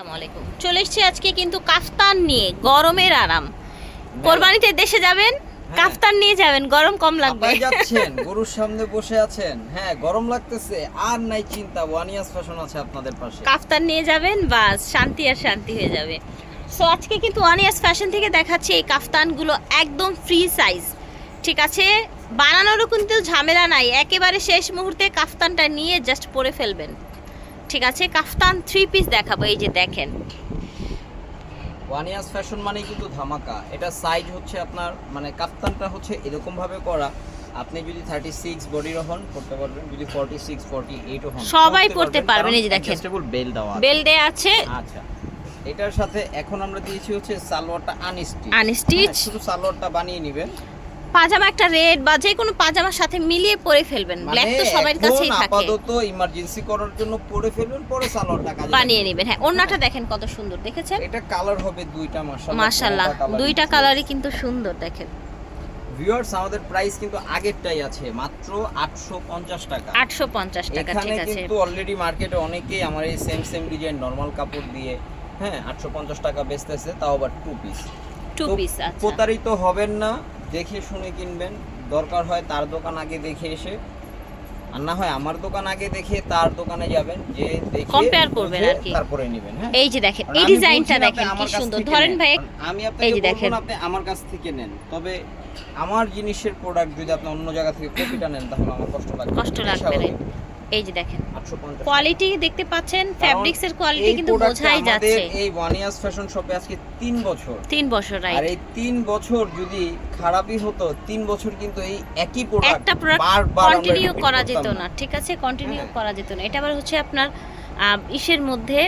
আসসালামু আলাইকুম। চলে এসেছি আজকে কিন্তু কাফতান নিয়ে গরমের আরাম। কোরবানিতে দেশে যাবেন কাফতান নিয়ে যাবেন গরম কম লাগবে। যাচ্ছেন গরুর সামনে বসে আছেন। হ্যাঁ গরম লাগতেছে আর নাই চিন্তা ওয়ানিয়াস ফ্যাশন আছে আপনাদের পাশে। কাফতান নিয়ে যাবেন বাস শান্তি আর শান্তি হয়ে যাবে। সো আজকে কিন্তু ওয়ান ইয়ার্স ফ্যাশন থেকে দেখাচ্ছি এই কাফতানগুলো একদম ফ্রি সাইজ ঠিক আছে? বানানোরও কিন্তু ঝামেলা নাই একেবারে শেষ মুহূর্তে কাফতানটা নিয়ে জাস্ট পরে ফেলবেন। ঠিক আছে কাফতান থ্রি পিস দেখাবো এই যে দেখেন। ওয়ানিয়াস ফ্যাশন মানে কিন্তু ধামাকা। এটা সাইজ হচ্ছে আপনার মানে কাফতানটা হচ্ছে এরকম ভাবে করা। আপনি যদি থার্টি সিক্স বডির হন করতে পারবেন। যদি ফর্টি সিক্স ফর্টি এইট হন সবাই পরতে পারবেন, এই যে দেখেন। বেল দেওয়া বেল দেয়া আছে। আচ্ছা। এটার সাথে এখন আমরা দিয়েছি হচ্ছে সালোয়ারটা আনস্টিচ আনস্টিচ শুধু সালোয়ারটা বানিয়ে নেবেন। পাজামা একটা রেড বা যে কোনো পাজামার সাথে মিলিয়ে পরে ফেলবেন। ব্ল্যাক তো সবার কাছেই থাকে। আপাতত ইমার্জেন্সি করার জন্য পরে ফেলবেন পরে সালোয়ারটা কাজে বানিয়ে নেবেন। হ্যাঁ ওড়নাটা দেখেন কত সুন্দর দেখেছেন? এটা কালার হবে দুইটা মাশাআল্লাহ মাশাল্লাহ দুইটা কালারই কিন্তু সুন্দর দেখেন। ভিউয়ার্স আমাদের প্রাইস কিন্তু আগেরটাই আছে মাত্র 850 টাকা। আটশো পঞ্চাশ টাকা ঠিক আছে। কিন্তু অলরেডি মার্কেটে অনেকেই আমার এই সেম সেম ডিজাইন নরমাল কাপড় দিয়ে হ্যাঁ 850 টাকা বেচতেছে তাও আবার টু পিস টু পিস আচ্ছা। প্রতারিত হবেন না দেখে শুনে কিনবেন। দরকার হয় তার দোকান আগে দেখে এসে। আর না হয় আমার দোকান আগে দেখে তার দোকানে যাবেন যে দেখে Compare করবেন আর কি। তারপরে নেবেন হ্যাঁ? এই যে দেখেন এই ডিজাইনটা দেখেন কি সুন্দর। ধরেন ভাই আমি আপনাকে বলব দেখেন। আপনি আমার কাছ থেকে নেন তবে আমার জিনিসের প্রোডাক্ট যদি আপনি অন্য জায়গা থেকে কপিটা নেন তাহলে আমার কষ্ট লাগবে। কষ্ট লাগবে এই যে দেখেন। 850 কোয়ালিটি দেখতে পাচ্ছেন ফ্যাব্রিক্স এর কোয়ালিটি কিন্তু বোঝাই যাচ্ছে। এই ওয়ান ইয়ার্স ফ্যাশন শপে আজকে তিন বছর। তিন বছর আর এই তিন বছর যদি খারাপই হতো তিন বছর কিন্তু এই একই প্রোডাক্ট একটা প্রোডাক্ট বারবার কন্টিনিউ করা যেত না। ঠিক আছে? কন্টিনিউ হ্যাঁ। করা যেত না। এটা আবার হচ্ছে আপনার ইসের মধ্যে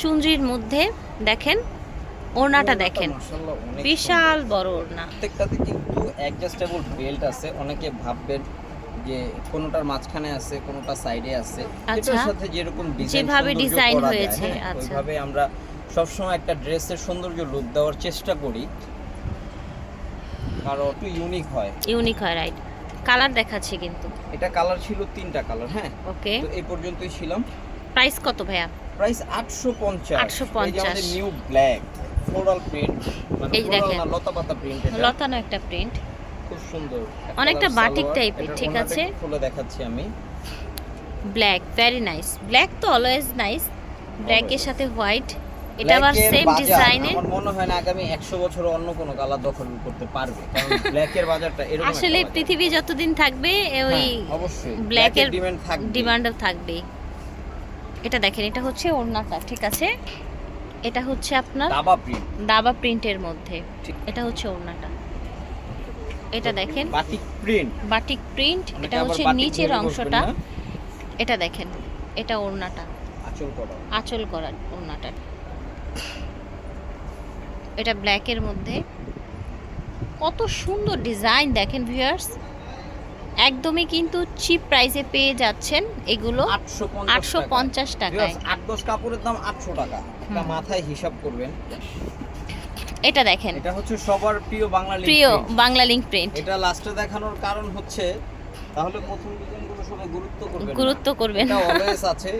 চুনরির মধ্যে দেখেন ওড়নাটা দেখেন। বিশাল। বড় ওড়না। প্রত্যেকটাতে কিন্তু অ্যাডজাস্টেবল বেল্ট আছে অনেকে ভাববেন যে কোনোটার মাঝখানে আছে কোনোটা সাইডে আছে আচ্ছা। এটার সাথে যেরকম ডিজাইন যেভাবে design হয়েছে, আচ্ছা। ওইভাবে আমরা সবসময় একটা ড্রেসের সৌন্দর্য লুক দেওয়ার চেষ্টা করি। কারণ একটু ইউনিক হয়। ইউনিক হয় রাইট কালার দেখাচ্ছি কিন্তু। এটা কালার ছিল তিনটা কালার হ্যাঁ। ওকে তো এই পর্যন্তই ছিলাম। প্রাইস কত ভাইয়া? প্রাইস আটশো পঞ্চাশ। 850 নিউ ব্ল্যাক ফ্লোরাল প্রিন্ট মানে এই যে দেখেন। লতা পাতা প্রিন্ট লতানো একটা প্রিন্ট সুন্দর অনেকটা বাটিক টাইপের, ঠিক আছে? খুলে দেখাচ্ছি আমি। ব্ল্যাক ভেরি নাইস ব্ল্যাক তো অলওয়েজ নাইস ব্ল্যাকের সাথে হোয়াইট এটা আবার এর সেম বাজার ডিজাইনে আমার মনে হয় না আগামী 100 বছর অন্য কোনো কালার দখল করতে পারবে কারণ ব্ল্যাকের বাজারটা এরকম আসলে পৃথিবী যতদিন থাকবে ওই হ্যাঁ, অবশ্যই ব্ল্যাকের ডিমান্ড থাকবে ডিমান্ডও থাকবে। এটা দেখেন এটা হচ্ছে ওড়নাটা ঠিক আছে? এটা হচ্ছে আপনার দাবা প্রিন্ট দাবা প্রিন্টের মধ্যে। এটা হচ্ছে ওড়নাটা। এটা দেখেন। Batik print. বাটিক প্রিন্ট এটা হচ্ছে নিচের অংশটা। এটা দেখেন এটা ওড়নাটা। আচল করা। আঁচল করা ওড়নাটা। এটা ব্ল্যাকের মধ্যে। কত সুন্দর ডিজাইন দেখেন ভিউয়ার্স। একদমই কিন্তু চিপ প্রাইসে পেয়ে যাচ্ছেন এগুলো 850 আটশো পঞ্চাশ টাকায়। আট কাপড়ের দাম 800 টাকা। মাথায় হিসাব করবেন। এটা দেখেন। এটা হচ্ছে সবার প্রিয় বাংলা প্রিয় বাংলা লিঙ্ক প্রিন্ট এটা লাস্টে দেখানোর কারণ হচ্ছে তাহলে প্রথম ডিজাইনগুলো সবাই গুরুত্ব করবেন গুরুত্ব করবেন এটা অলওয়েজ আছে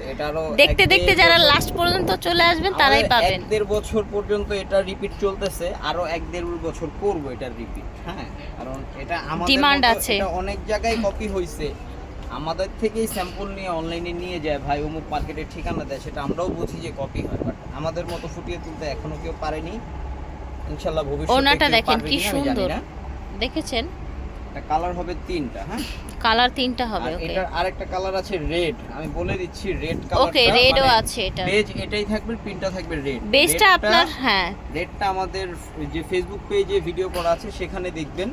দেখতে দেখতে যারা লাস্ট পর্যন্ত চলে আসবেন তারাই পাবেন। এক দেড় বছর পর্যন্ত এটা রিপিট চলতেছে আরও এক দেড় বছর করব এটার রিপিট হ্যাঁ? কারণ এটা আমাদের মতো- আছে। এটা অনেক জায়গায় কপি হয়েছে আমাদের থেকেই স্যাম্পল নিয়ে অনলাইনে নিয়ে যায় ভাই অমুক মার্কেটের ঠিকানা দেয় সেটা আমরাও বুঝি যে কপি হয় বাট আমাদের মতো ফুটিয়ে তুলতে এখনও কেউ পারেনি। ইনশাল্লাহ ভবিষ্যতে ওনাটা দেখেন কি সুন্দর। দেখেছেন? এটা কালার হবে তিনটা হ্যাঁ? কালার তিনটা হবে ওকে। এটার আরেকটা কালার আছে রেড। আমি বলে দিচ্ছি রেড কালার ওকে রেডও আছে এটা। পেজ এটাই থাকবে প্রিন্টটা থাকবে রেড। বেসটা আপনার হ্যাঁ। রেটটা আমাদের যে ফেসবুক পেজে ভিডিও করা আছে সেখানে দেখবেন।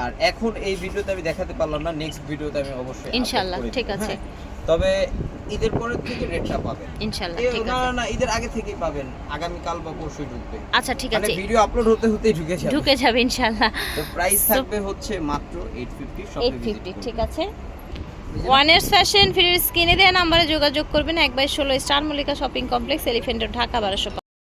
আর এখন এই ভিডিওতে আমি দেখাতে পারলাম না নেক্সট ভিডিওতে আমি অবশ্যই ইনশাল্লাহ, ঠিক আছে। হ্যাঁ? তবে ঈদের পরের থেকে রেটটা পাবেন। ইনশাআল্লাহ ঠিক আছে। না না ঈদের আগে থেকেই পাবেন আগামী কাল বা পরশু ঢুকবে। আচ্ছা ঠিক মানে আছে। ভিডিও আপলোড হতে হতে ঢুকে যাবে। ঢুকে যাবে ইনশাল্লাহ। তো প্রাইস থাকবে হচ্ছে মাত্র 850 সব এইট ফিফটি ঠিক আছে। ওয়ান ইয়ার্স ফ্যাশন ফিরের স্কিনে দেওয়া নাম্বারে যোগাযোগ করবেন। এক বাই ষোলো star Mallika shopping complex elephant Dhaka বারোশো